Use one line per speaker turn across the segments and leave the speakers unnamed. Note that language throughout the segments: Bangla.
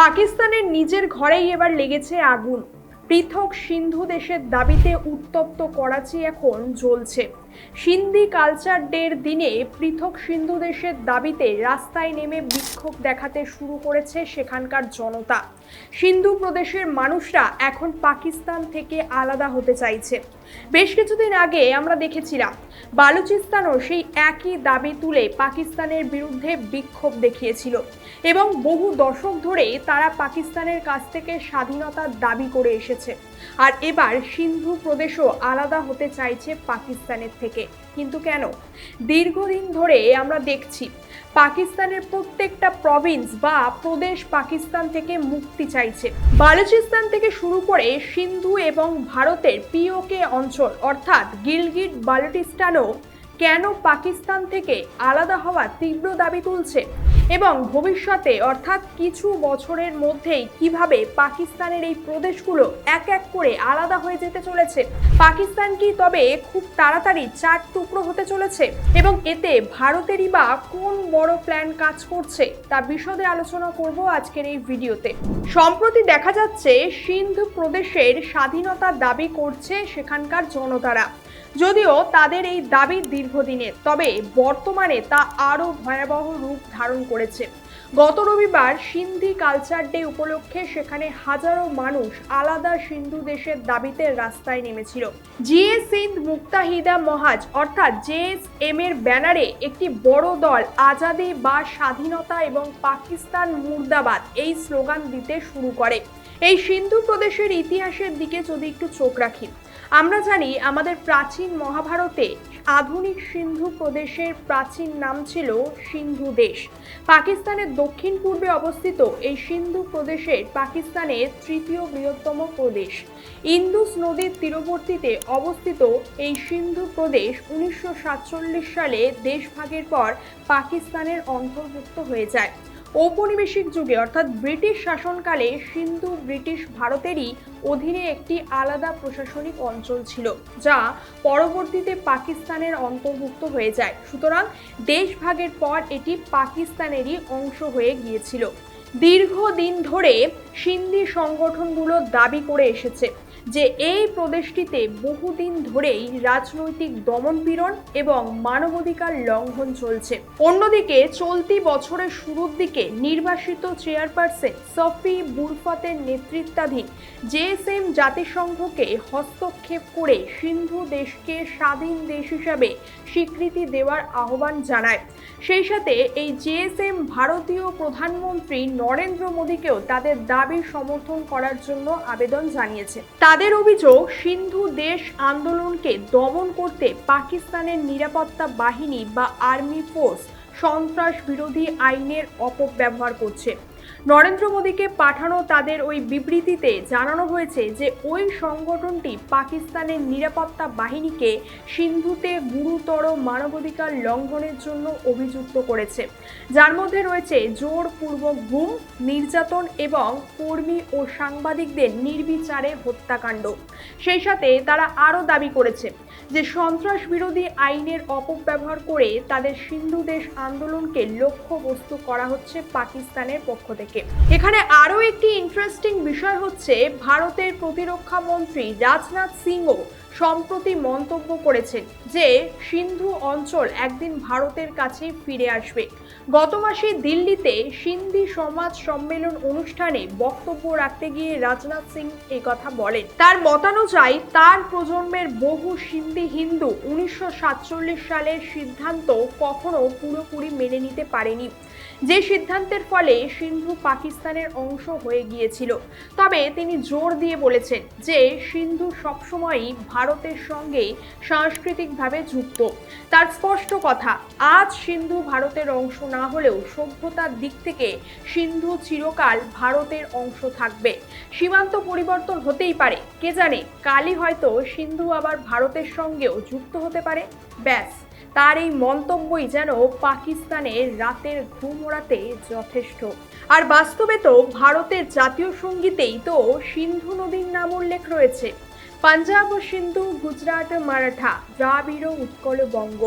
পাকিস্তানের নিজের ঘরেই এবার লেগেছে আগুন। পৃথক সিন্ধু দেশের দাবিতে উত্তপ্ত করাচি এখন জ্বলছে। সিন্ধি কালচার ডের দিনে পৃথক সিন্ধু দেশের দাবিতে রাস্তায় নেমে বিক্ষোভ দেখাতে শুরু করেছে সেখানকার জনতা। সিন্ধু প্রদেশের মানুষরা এখন পাকিস্তান থেকে আলাদা হতে চাইছে। বেশ কিছুদিন আগে আমরা দেখেছিলাম, বালুচিস্তানও সেই একই দাবি তুলে পাকিস্তানের বিরুদ্ধে বিক্ষোভ দেখিয়েছিল এবং বহু দশক ধরে তারা পাকিস্তানের কাছ থেকে স্বাধীনতার দাবি করে এসেছে। আর এবার সিন্ধু প্রদেশও আলাদা হতে চাইছে পাকিস্তানের থেকে। কিন্তু কেন? দীর্ঘদিন ধরে আমরা দেখছি পাকিস্তানের প্রত্যেকটা প্রভিন্স বা প্রদেশ পাকিস্তান থেকে মুক্তি চাইছে। বালুচিস্তান থেকে শুরু করে সিন্ধু এবং ভারতের পিওকে অঞ্চল, অর্থাৎ গিলগিট বালুচিস্তানও কেন পাকিস্তান থেকে আলাদা হওয়ার তীব্র দাবি তুলছে? এবং ভবিষ্যতে, অর্থাৎ কিছু বছরের মধ্যেই, কীভাবে পাকিস্তানের এই প্রদেশগুলো এক এক করে আলাদা হয়ে যেতে চলেছে? পাকিস্তান কি তবে খুব তাড়াতাড়ি চার টুকরো হতে চলেছে? এবং এতে ভারতেরই বা কোন বড় প্ল্যান কাজ করছে? তা বিশদে আলোচনা করব আজকের এই ভিডিওতে। সম্প্রতি দেখা যাচ্ছে, সিন্ধু প্রদেশের স্বাধীনতার দাবি করছে সেখানকার জনতারা। যদিও তাদের এই দাবি দীর্ঘদিনের, তবে বর্তমানে তা আরও ভয়াবহ রূপ ধারণ করেছে। গত রবিবার সিন্ধি কালচার ডে উপলক্ষে সেখানে হাজারো মানুষ আলাদা সিন্ধু দেশের দাবিতে রাস্তায় নেমেছিল। জিএ সিন্ধ মুক্তাহিদা মহাজ অর্থাৎ জেএসএম এর ব্যানারে একটি বড় দল আজাদি বা স্বাধীনতা এবং পাকিস্তান মুর্দাবাদ এই স্লোগান দিতে শুরু করে। এই সিন্ধু প্রদেশের ইতিহাসের দিকে যদি একটু চোখ রাখি আমরা জানি আমাদের প্রাচীন মহাভারতে আধুনিক সিন্ধু প্রদেশের প্রাচীন নাম ছিল সিন্ধু দেশ। পাকিস্তানের দক্ষিণ পূর্বে অবস্থিত এই সিন্ধু প্রদেশের পাকিস্তানের তৃতীয় বৃহত্তম প্রদেশ। ইন্দুস নদীর তীরবর্তীতে অবস্থিত এই সিন্ধু প্রদেশ উনিশশো সাতচল্লিশ সালে দেশভাগের পর পাকিস্তানের অন্তর্ভুক্ত হয়ে যায়। ঔপনিবেশিক যুগে, অর্থাৎ ব্রিটিশ শাসনকালে সিন্ধু ব্রিটিশ ভারতেরই অধীনে একটি আলাদা প্রশাসনিক অঞ্চল ছিল, যা পরবর্তীতে পাকিস্তানের অন্তর্ভুক্ত হয়ে যায়। সুতরাং দেশভাগের পর এটি পাকিস্তানেরই অংশ হয়ে গিয়েছিল। দীর্ঘদিন ধরে সিন্ধি সংগঠনগুলো দাবি করে এসেছে যে এই প্রদেশটিতে বহুদিন ধরেই রাজনৈতিক দমনপীড়ন এবং মানবাধিকার লঙ্ঘন চলছে। অন্যদিকে চলতি বছরের শুরুর দিকে নির্বাসিত চেয়ারপারসন সফি বুরফাতের নেতৃত্বাধীন জেএসএম জাতিসংঘকে হস্তক্ষেপ করে সিন্ধু দেশকে স্বাধীন দেশ হিসাবে স্বীকৃতি দেওয়ার আহ্বান জানায়। সেই সাথে এই জেএসএম ভারতীয় প্রধানমন্ত্রী নরেন্দ্র মোদীকেও তাদের দাবি সমর্থন করার জন্য আবেদন জানিয়েছে। তাদের অভিযোগ, সিন্ধু দেশ আন্দোলনকে দমন করতে পাকিস্তানের নিরাপত্তা বাহিনী বা আর্মি ফোর্স সন্ত্রাস বিরোধী আইনের অপব্যবহার করছে। নরেন্দ্র মোদীকে পাঠানো তাদের ওই বিবৃতিতে জানানো হয়েছে যে ওই সংগঠনটি পাকিস্তানের নিরাপত্তা বাহিনীকে সিন্ধুতে গুরুতর মানবাধিকার লঙ্ঘনের জন্য অভিযুক্ত করেছে। যার মধ্যে রয়েছে জোরপূর্বক গুম, নির্যাতন এবং কর্মী ও সাংবাদিকদের নির্বিচারে হত্যাকাণ্ড। সেই সাথে তারা আরও দাবি করেছে যে সন্ত্রাস বিরোধী আইনের অপব্যবহার করে তাদের সিন্ধু দেশ আন্দোলনকে লক্ষ্যবস্তু করা হচ্ছে পাকিস্তানের পক্ষ থেকে। এখানে আরও একটি ইন্টারেস্টিং বিষয় হচ্ছে ভারতের প্রতিরক্ষা মন্ত্রী রাজনাথ সিংও সম্প্রতি মন্তব্য করেছেন যে সিন্ধু অঞ্চল একদিন ভারতের কাছেই ফিরে আসবে। গত মাসে দিল্লিতে সিন্ধি সমাজ সম্মেলন অনুষ্ঠানে বক্তব্য রাখতে গিয়ে রাজনাথ সিং এই কথা বলেন। তার মতানুযায়ী তার প্রজন্মের বহু সিন্ধি হিন্দু উনিশশো সাতচল্লিশ সালের সিদ্ধান্ত কখনো পুরোপুরি মেনে নিতে পারেনি। যে সিদ্ধান্তের ফলে সিন্ধু পাকিস্তানের অংশ হয়ে গিয়েছিল। তবে তিনি জোর দিয়ে বলেছেন যে সিন্ধু সবসময়ই ভারতের সঙ্গে সাংস্কৃতিকভাবে যুক্ত। তার স্পষ্ট কথা, আজ সিন্ধু ভারতের অংশ না হলেও সভ্যতার দিক থেকে সিন্ধু চিরকাল ভারতের অংশ থাকবে। সীমান্ত পরিবর্তন হতেই পারে। কে জানে, কালই হয়তো সিন্ধু আবার ভারতের সঙ্গেও যুক্ত হতে পারে। ব্যাস, তার এই মন্তব্যই যেন পাকিস্তানের রাতের ঘুম ওড়াতে যথেষ্ট। আর বাস্তবে তো ভারতের জাতীয় সঙ্গীতেই তো সিন্ধু নদীর নাম উল্লেখ রয়েছে। পাঞ্জাব সিন্ধু গুজরাট মারাঠা দ্রাবিড় উৎকল বঙ্গ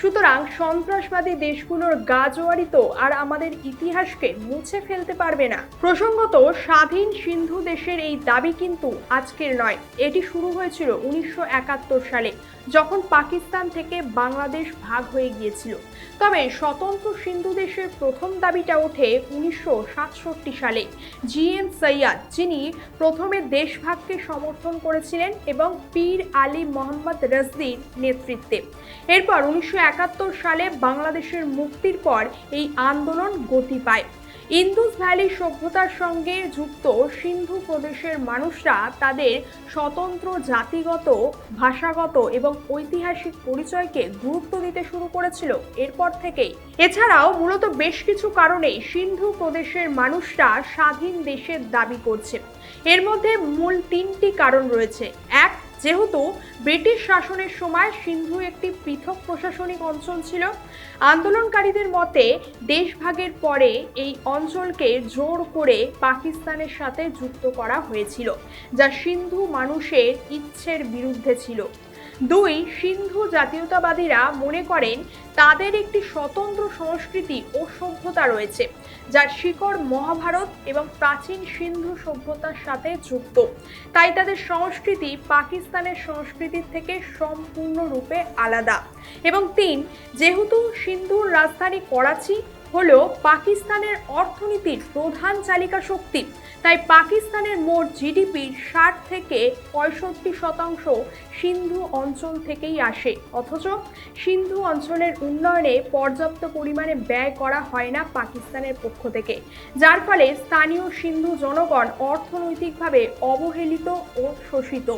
সুতরাং সন্ত্রাসবাদী দেশগুলোর গাজোয়ারি তো আর আমাদের ইতিহাসকে মুছে ফেলতে পারবে না। প্রসঙ্গত, স্বাধীন সিন্ধু দেশের এই দাবি কিন্তু আজকের নয়। এটি শুরু হয়েছিল উনিশশো একাত্তর সালে, যখন পাকিস্তান থেকে বাংলাদেশ ভাগ হয়ে গিয়েছিল। তবে স্বতন্ত্র সিন্ধু দেশের প্রথম দাবিটা ওঠে উনিশশো সাতষট্টি সালে। জি এম সৈয়াদ, যিনি প্রথমে দেশভাগকে সমর্থন করেছিলেন এবং পীর আলী মোহাম্মদ রজদির নেতৃত্বে। এরপর উনিশশো একাত্তর সালে বাংলাদেশের মুক্তির পর এই আন্দোলন গতি পায়। ইন্দুস ভ্যালি সভ্যতার সঙ্গে যুক্ত সিন্ধু প্রদেশের মানুষরা তাদের স্বতন্ত্র জাতিগত, ভাষাগত এবং ঐতিহাসিক পরিচয়কে গুরুত্ব দিতে শুরু করেছিল এরপর থেকেই। এছাড়াও মূলত বেশ কিছু কারণে সিন্ধু প্রদেশের মানুষরা স্বাধীন দেশের দাবি করছে। এর মধ্যে মূল তিনটি কারণ রয়েছে। এক যেহেতু ব্রিটিশ শাসনের সময় সিন্ধু একটি পৃথক প্রশাসনিক অঞ্চল ছিল, আন্দোলনকারীদের মতে দেশভাগের পরে এই অঞ্চলকে জোর করে পাকিস্তানের সাথে যুক্ত করা হয়েছিল, যা সিন্ধু মানুষের ইচ্ছের বিরুদ্ধে ছিল। দুই সিন্ধু জাতীয়তাবাদীরা মনে করেন তাদের একটি স্বতন্ত্র সংস্কৃতি ও সভ্যতা রয়েছে, যার শিকড় মহাভারত এবং প্রাচীন সিন্ধু সভ্যতার সাথে যুক্ত। তাই তাদের সংস্কৃতি পাকিস্তানের সংস্কৃতির থেকে সম্পূর্ণরূপে আলাদা। এবং তিন, যেহেতু সিন্ধুর রাজধানী করাচি হলো পাকিস্তানের অর্থনীতির প্রধান চালিকা শক্তি। তাই পাকিস্তানের মোট জিডিপির ষাট থেকে পঁয়ষট্টি শতাংশ সিন্ধু অঞ্চল থেকেই আসে। অথচ সিন্ধু অঞ্চলের উন্নয়নে পর্যাপ্ত পরিমাণে ব্যয় করা হয় না পাকিস্তানের পক্ষ থেকে। যার ফলে স্থানীয় সিন্ধু জনগণ অর্থনৈতিকভাবে অবহেলিত ও শোষিত।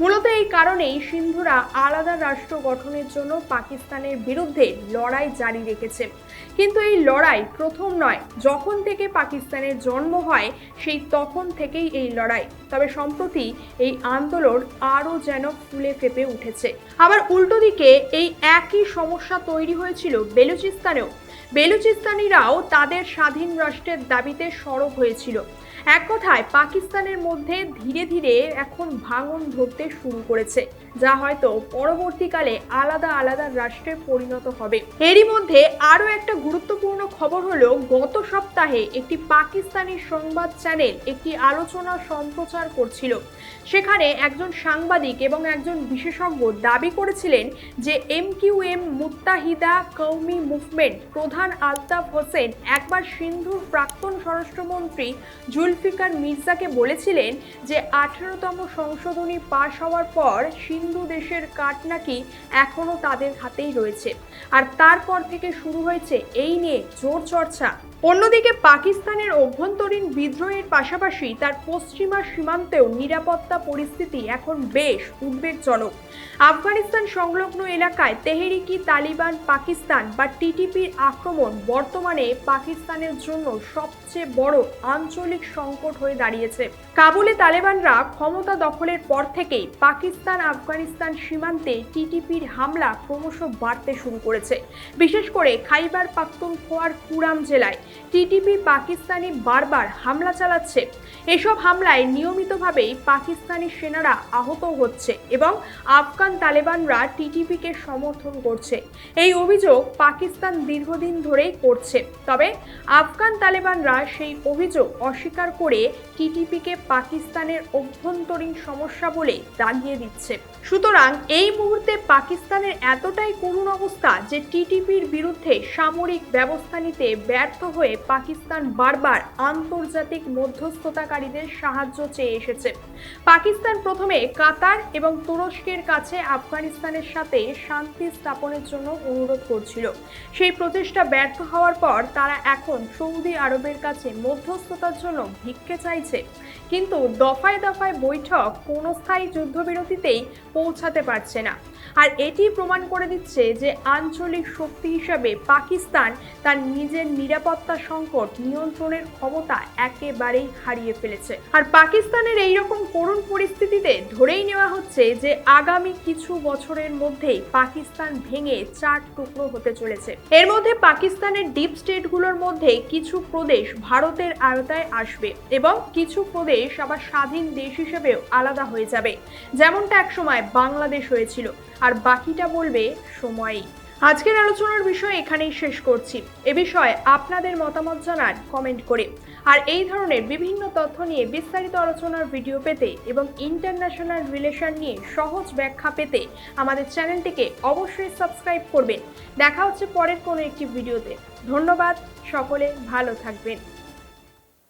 মূলত এই কারণেই সিন্ধুরা আলাদা রাষ্ট্র গঠনের জন্য পাকিস্তানের বিরুদ্ধে লড়াই জারি রেখেছে। কিন্তু এই লড়াই প্রথম নয়। যখন থেকে পাকিস্তানের জন্ম হয়, সেই তখন থেকেই এই লড়াই। তবে সম্প্রতি এই আন্দোলন আরও যেন ফুলে ফেপে উঠেছে। আবার উল্টো দিকে এই একই সমস্যা তৈরি হয়েছিল বেলুচিস্তানেও। বেলুচিস্তানিরাও তাদের স্বাধীন রাষ্ট্রের দাবিতে সরব হয়েছিল। এক কথায় পাকিস্তানের মধ্যে ধীরে ধীরে এখন ভাঙন ধরতে শুরু করেছে। যা হয়তো পরবর্তীকালে আলাদা আলাদা রাষ্ট্রে পরিণত হবে। এরই মধ্যে আরও একটা গুরুত্বপূর্ণ খবর হলো, গত সপ্তাহে একটি পাকিস্তানি সংবাদ চ্যানেল একটি আলোচনা সম্প্রচার করছিল। সেখানে একজন সাংবাদিক এবং একজন বিশেষজ্ঞ দাবি করেছিলেন যে এম কিউ এম মুত্তাহিদা কৌমি মুভমেন্ট প্রধান আলতাফ হোসেন একবার সিন্ধুর প্রাক্তন স্বরাষ্ট্রমন্ত্রী জুলফিকার মির্জাকে বলেছিলেন যে আঠেরোতম সংশোধনী পাশ হওয়ার পর সিন্ধু দেশের কাঠ নাকি এখনও তাদের হাতেই রয়েছে। আর তারপর থেকে শুরু হয়েছে এই নিয়ে জোর চর্চা। অন্যদিকে পাকিস্তানের অভ্যন্তরীণ বিদ্রোহের পাশাপাশি তার পশ্চিমা সীমান্তেও নিরাপত্তা পরিস্থিতি এখন বেশ উদ্বেগজনক। আফগানিস্তান সংলগ্ন এলাকায় তেহরিকি তালিবান পাকিস্তান বা টিটিপির আক্রমণ বর্তমানে পাকিস্তানের জন্য সবচেয়ে বড় আঞ্চলিক সংকট হয়ে দাঁড়িয়েছে। কাবুলে তালেবানরা ক্ষমতা দখলের পর থেকেই পাকিস্তান আফগানিস্তান সীমান্তে টিটিপির হামলা ক্রমশ বাড়তে শুরু করেছে। বিশেষ করে খাইবার পাখতুনখোয়ার কুরাম জেলায় টিটিপি পাকিস্তানি বারবার হামলা চালাচ্ছে। এসব হামলায় নিয়মিতভাবেই পাকিস্তানি সেনারা আহত হচ্ছে এবং আফগান তালেবানরা টিটিপিকে সমর্থন করছে। এই অভিযোগ পাকিস্তান দীর্ঘদিন ধরেই করছে। তবে আফগান তালেবানরা সেই অভিযোগ অস্বীকার করে টিটিপিকে পাকিস্তানের অভ্যন্তরীণ সমস্যা বলে দাগিয়ে দিচ্ছে। সুতরাং এই মুহূর্তে পাকিস্তানের এতটাই করুণ অবস্থা যে টিটিপির বিরুদ্ধে সামরিক ব্যবস্থা নিতে ব্যর্থ হয়ে পাকিস্তান বারবার আন্তর্জাতিক মধ্যস্থতাকারীদের সাহায্য চেয়ে এসেছে। পাকিস্তান প্রথমে কাতার এবং তুরস্কের কাছে আফগানিস্তানের সাথে শান্তি স্থাপনের জন্য অনুরোধ করছিল। সেই প্রচেষ্টা ব্যর্থ হওয়ার পর তারা এখন সৌদি আরবের কাছে মধ্যস্থতার জন্য ভিক্ষে চাইছে। কিন্তু দফায় দফায় বৈঠক কোনো স্থায়ী যুদ্ধবিরতিতেই পৌঁছাতে পারছে না। আর এটি প্রমাণ করে দিচ্ছে যে আঞ্চলিক শক্তি হিসাবে পাকিস্তান তার নিজের নিরাপত্তা সংকট নিয়ন্ত্রণের ক্ষমতা একেবারেই হারিয়ে ফেলেছে। আর পাকিস্তানের এই রকম করুণ পরিস্থিতিতে ধরেই নেওয়া হচ্ছে যে, আগামী কিছু বছরের মধ্যেই পাকিস্তান ভেঙে চার টুকরো হতে চলেছে। এর মধ্যে পাকিস্তানের ডিপ স্টেটগুলোর মধ্যে কিছু প্রদেশ ভারতের আয়তায় আসবে এবং কিছু প্রদেশ আবার স্বাধীন দেশ হিসেবেও আলাদা হয়ে যাবে। যেমনটা একসময় বাংলাদেশ হয়েছিল। আর বাকিটা বলবে সময়ই। আজকের আলোচনার বিষয় এখানেই শেষ করছি। এ বিষয়ে আপনাদের মতামত জানান কমেন্ট করে। আর এই ধরনের বিভিন্ন তথ্য নিয়ে বিস্তারিত আলোচনার ভিডিও পেতে এবং ইন্টারন্যাশনাল রিলেশন নিয়ে সহজ ব্যাখ্যা পেতে আমাদের চ্যানেলটিকে অবশ্যই সাবস্ক্রাইব করবেন। দেখা হচ্ছে পরের কোনো একটি ভিডিওতে। ধন্যবাদ, সকলে ভালো থাকবেন।